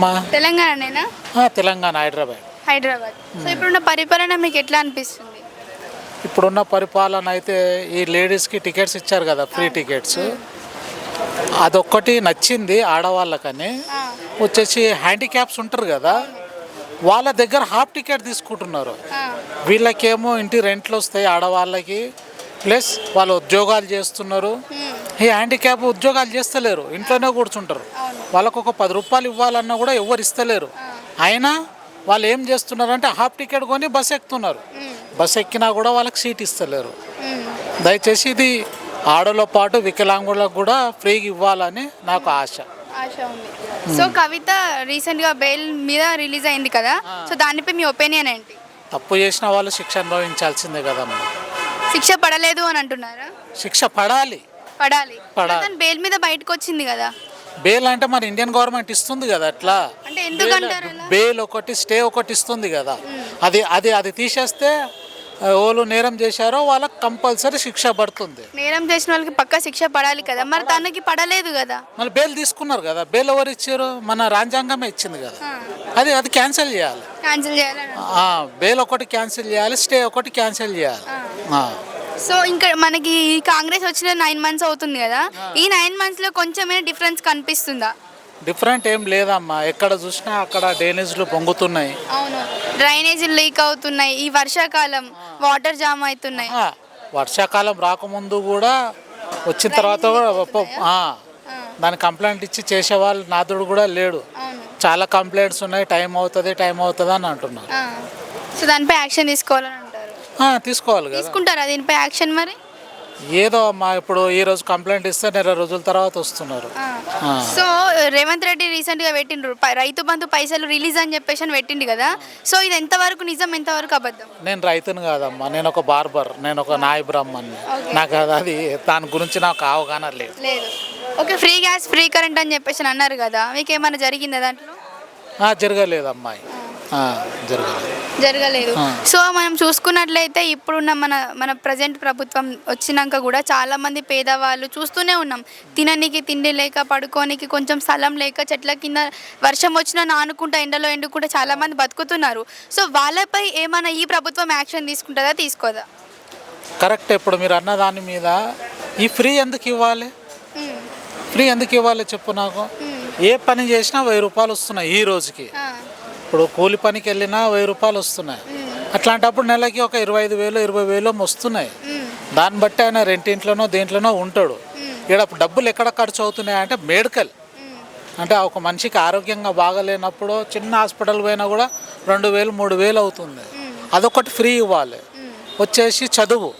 అమ్మా తెలంగాణనేనా? తెలంగాణ హైదరాబాద్. హైదరాబాద్. సో ఇప్పుడున్న పరిపాలన మీకు ఎట్లా అనిపిస్తుంది? ఇప్పుడున్న పరిపాలన అయితే ఈ లేడీస్కి టికెట్స్ ఇచ్చారు కదా ఫ్రీ టికెట్స్. అదొక్కటి నచ్చింది ఆడవాళ్ళకని. వచ్చేసి హ్యాండిక్యాప్స్ ఉంటారు కదా వాళ్ళ దగ్గర హాఫ్ టికెట్ తీసుకుంటున్నారు. వీళ్ళకేమో ఇంటి రెంట్లు వస్తాయి ఆడవాళ్ళకి ప్లస్ వాళ్ళు ఉద్యోగాలు చేస్తున్నారు. ఈ హ్యాండిక్యాప్ ఉద్యోగాలు చేస్తలేరు. ఇంట్లోనే కూర్చుంటారు. వాళ్ళకు ఒక పది రూపాయలు ఇవ్వాలన్నా కూడా ఎవరు ఇస్తలేరు. అయినా వాళ్ళు ఏం చేస్తున్నారు అంటే హాఫ్ టికెట్ కొని బస్ ఎక్కుతున్నారు. బస్ ఎక్కినా కూడా వాళ్ళకి సీట్ ఇస్తలేరు. దయచేసి ఇది ఆడలో పాటు వికలాంగులకు కూడా ఫ్రీగా ఇవ్వాలని నాకు ఆశ. ఆశ ఉంది. సో కవిత రీసెంట్గా బెయిల్ మీద రిలీజ్ అయింది కదా? సో దానిపై మీ ఒపీనియన్ ఏంటి? తప్పు చేసిన వాళ్ళు శిక్ష అనుభవించాల్సిందే కదమ్మా. శిక్ష పడలేదు అని అంటున్నారా? శిక్ష పడాలి. పడాలి. పడాలి. బెయిల్ మీద బయటకు వచ్చింది కదా. బెయిల్ అంటే మన ఇండియన్ గవర్నమెంట్ ఇస్తుంది కదా అట్లా? అంటే ఎందుకంటారు అలా? బెయిల్ ఒకటి స్టే ఒకటి ఇస్తుంది కదా. అది అది అది తీసేస్తే వాళ్ళు నేరం చేశారో వాళ్ళకి కంపల్సరీ శిక్ష పడుతుంది. నేరం చేసిన వాళ్ళకి పక్క శిక్ష పడాలి కదా. మరి తనకి పడలేదు కదా. మళ్ళీ బెయిల్ తీసుకున్నారు కదా. బెయిల్ ఎవరు ఇచ్చారు? మన రాజ్యాంగమే ఇచ్చింది కదా. అది అది క్యాన్సిల్ చేయాలి. క్యాన్సిల్ చేయాలని ఆ, బెయిల్ ఒకటి క్యాన్సిల్ చేయాలి స్టే ఒకటి క్యాన్సిల్ చేయాలి. సో ఇంకా మనకి కాంగ్రెస్ వచ్చిన నైన్ మంత్స్ అవుతుంది కదా ఈ నైన్ మంత్స్లో కొంచెమైనా డిఫరెన్స్ కనిపిస్తుందా? డిఫరెంట్ ఏం లేదమ్మా. ఎక్కడ చూసినా అక్కడ డ్రైనేజ్లు పొంగుతున్నాయి. అవును. డ్రైనేజీ లీక్ అవుతున్నాయి. ఈ వర్షాకాలం వాటర్ జామ్ అవుతున్నాయి. ఆ, వర్షాకాలం రాకముందు కూడా వచ్చిన తర్వాత కూడా ఒప్ప- ఆ, దాని కంప్లైంట్ ఇచ్చి చేసేవాళ్ళు నాదుడు కూడా లేడు. అవును. చాలా కంప్లైంట్స్ ఉన్నాయి. టైం అవుతుంది టైం అవుతుంది అని అంటున్నారు. ఆ. సో దానిపై యాక్షన్ తీసుకోవాలని తీసుకోవాలి కదా. తీసుకుంటారా దీనిపై యాక్షన్ మరి? ఏదో అమ్మా ఇప్పుడు ఈ రోజు కంప్లైంట్ ఇస్తే నెల రోజుల తర్వాత వస్తున్నారు. ఆ. సో రేవంత్ రెడ్డి రీసెంట్గా పెట్టిండ్రు. ప- రైతు బంధు పైసలు రిలీజ్ అని చెప్పేసి అని పెట్టిండు కదా. సో ఇది ఎంతవరకు నిజం ఎంతవరకు అబద్ధం? నేను రైతుని కాదమ్మా నేను ఒక బార్బర్ నేను ఒక నాయ బ్రాహ్మణ్ని నాకు అది- అది దాని గురించి నాకు అవగాహన లేదు. లేదు. Okay free gas free current అని చెప్పేసి అని అన్నారు కదా. మీకు ఏమైనా జరిగిందా దాంట్లో? ఆ, జరగలేదు అమ్మాయి జరగలేదు. సో మనం చూసుకున్నట్లయితే ఇప్పుడున్న మన మన ప్రజెంట్ ప్రభుత్వం వచ్చినాక కూడా చాలా మంది పేదవాళ్ళు చూస్తూనే ఉన్నాం. తిననీకి తిండి లేక పడుకోనికి కొంచెం స్థలం లేక చెట్ల కింద వర్షం వచ్చినా నానుకుంటా ఎండలో ఎండుకుంటా చాలా మంది బతుకుతున్నారు. సో వాళ్ళపై ఏమైనా ఈ ప్రభుత్వం యాక్షన్ తీసుకుంటుందా తీసుకోదా? కరెక్ట్. ఇప్పుడు మీరు అన్న దాని మీద ఈ ఫ్రీ ఎందుకు ఇవ్వాలి? ఫ్రీ ఎందుకు ఇవ్వాలి చెప్పు నాకు? ఏ పని చేసినా వెయ్యి రూపాయలు వస్తున్నాయి ఈ రోజుకి. ఇప్పుడు కూలి పనికి వెళ్ళినా వెయ్యి రూపాయలు వస్తున్నాయి. అట్లాంటప్పుడు నెలకి ఒక ఇరవై ఐదు వేలు ఇరవై వేలు వస్తున్నాయి. దాన్ని బట్టి ఆయన రెంటింట్లోనో దేంట్లోనో ఉంటాడు. ఇక్కడ డబ్బులు ఎక్కడ ఖర్చు అవుతున్నాయి అంటే మెడికల్. అంటే ఒక మనిషికి ఆరోగ్యంగా బాగలేనప్పుడు చిన్న హాస్పిటల్ పోయినా కూడా రెండు వేలు మూడు వేలు అవుతుంది. అదొకటి ఫ్రీ ఇవ్వాలి. వచ్చేసి చదువు.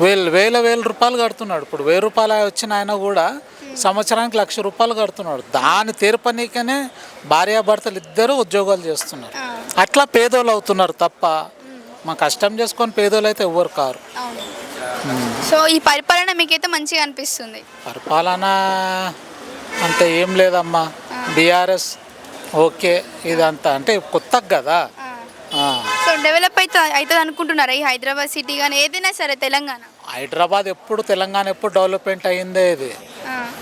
వేలు వేల వేల రూపాయలు కడుతున్నాడు. ఇప్పుడు వెయ్యి రూపాయలు వచ్చిన ఆయన కూడా సంవత్సరానికి లక్ష రూపాయలు కడుతున్నాడు. దాని తీర్పనీకనే భార్యాభర్తలు ఇద్దరు ఉద్యోగాలు చేస్తున్నారు. అట్లా పేదోళ్ళు అవుతున్నారు తప్ప మా కష్టం చేసుకొని పేదోళ్ళు అయితే ఎవ్వరు కారు. సో ఈ పరిపాలన మీకైతే మంచిగా అనిపిస్తుంది. పరిపాలన అంత ఏం లేదమ్మా. బీఆర్ఎస్ ఓకే ఇదంతా. అంటే కొత్తగా కదా. సో డెవలప్ అయితే అవుతుంది అనుకుంటున్నారా ఈ హైదరాబాద్ సిటీ కానీ ఏదైనా సరే తెలంగాణ? హైదరాబాద్ ఎప్పుడు తెలంగాణ ఎప్పుడు డెవలప్మెంట్ అయిందే ఇది.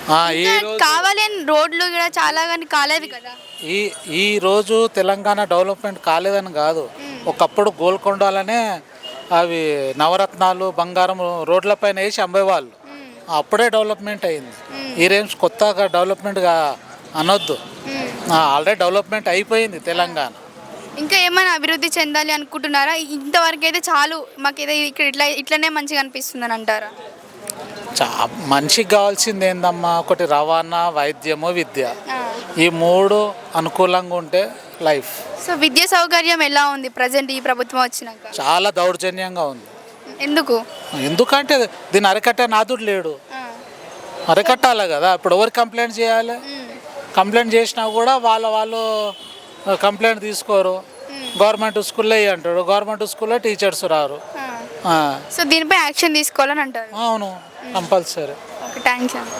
ఆ. ఆ, ఈ ఇంకా రోజు కావాలి అని రోడ్లు కూడా చాలా కానీ కాలేదు కదా. ఈ ఈ రోజు తెలంగాణ డెవలప్మెంట్ కాలేదని కాదు. ఒకప్పుడు గోల్కొండలనే అవి నవరత్నాలు బంగారం రోడ్లపైన వేసి అమ్మేవాళ్ళు. మ్మ్. అప్పుడే డెవలప్మెంట్ అయింది. ఈ రేంజ్ కొత్తగా డెవలప్మెంట్గా అనొద్దు. ఆల్రెడీ డెవలప్మెంట్ అయిపోయింది తెలంగాణ. ఇంకా ఏమైనా అభివృద్ధి చెందాలి అనుకుంటున్నారా? ఇంతవరకు అయితే చాలు. మాకు ఏదో ఇక్కడ ఇట్లా ఇట్లనే మంచిగా అనిపిస్తుంది అని అంటారా? చా మనిషికి కావాల్సింది ఏందమ్మా? ఒకటి రవాణా వైద్యము విద్య. ఈ మూడు అనుకూలంగా ఉంటే లైఫ్. సో విద్యా సౌకర్యం ఎలా ఉంది? ప్రజెంట్ ఈ ప్రభుత్వం వచ్చినాక? చాలా దౌర్జన్యంగా ఉంది. ఎందుకు? ఎందుకంటే దీన్ని అరికట్టే నాదుడు లేడు. అరికట్టాలి కదా. ఇప్పుడు ఎవరు కంప్లైంట్ చేయాలి. కంప్లైంట్ చేసినా కూడా వాళ్ళ వాళ్ళు కంప్లైంట్ తీసుకోరు. గవర్నమెంట్ స్కూల్లో అంటాడు. గవర్నమెంట్ స్కూల్లో టీచర్స్ రారు. సో దీనిపై యాక్షన్ తీసుకోవాలని అంటారు. అవును. కంపల్సరీ. ఓకే థ్యాంక్స్ అండి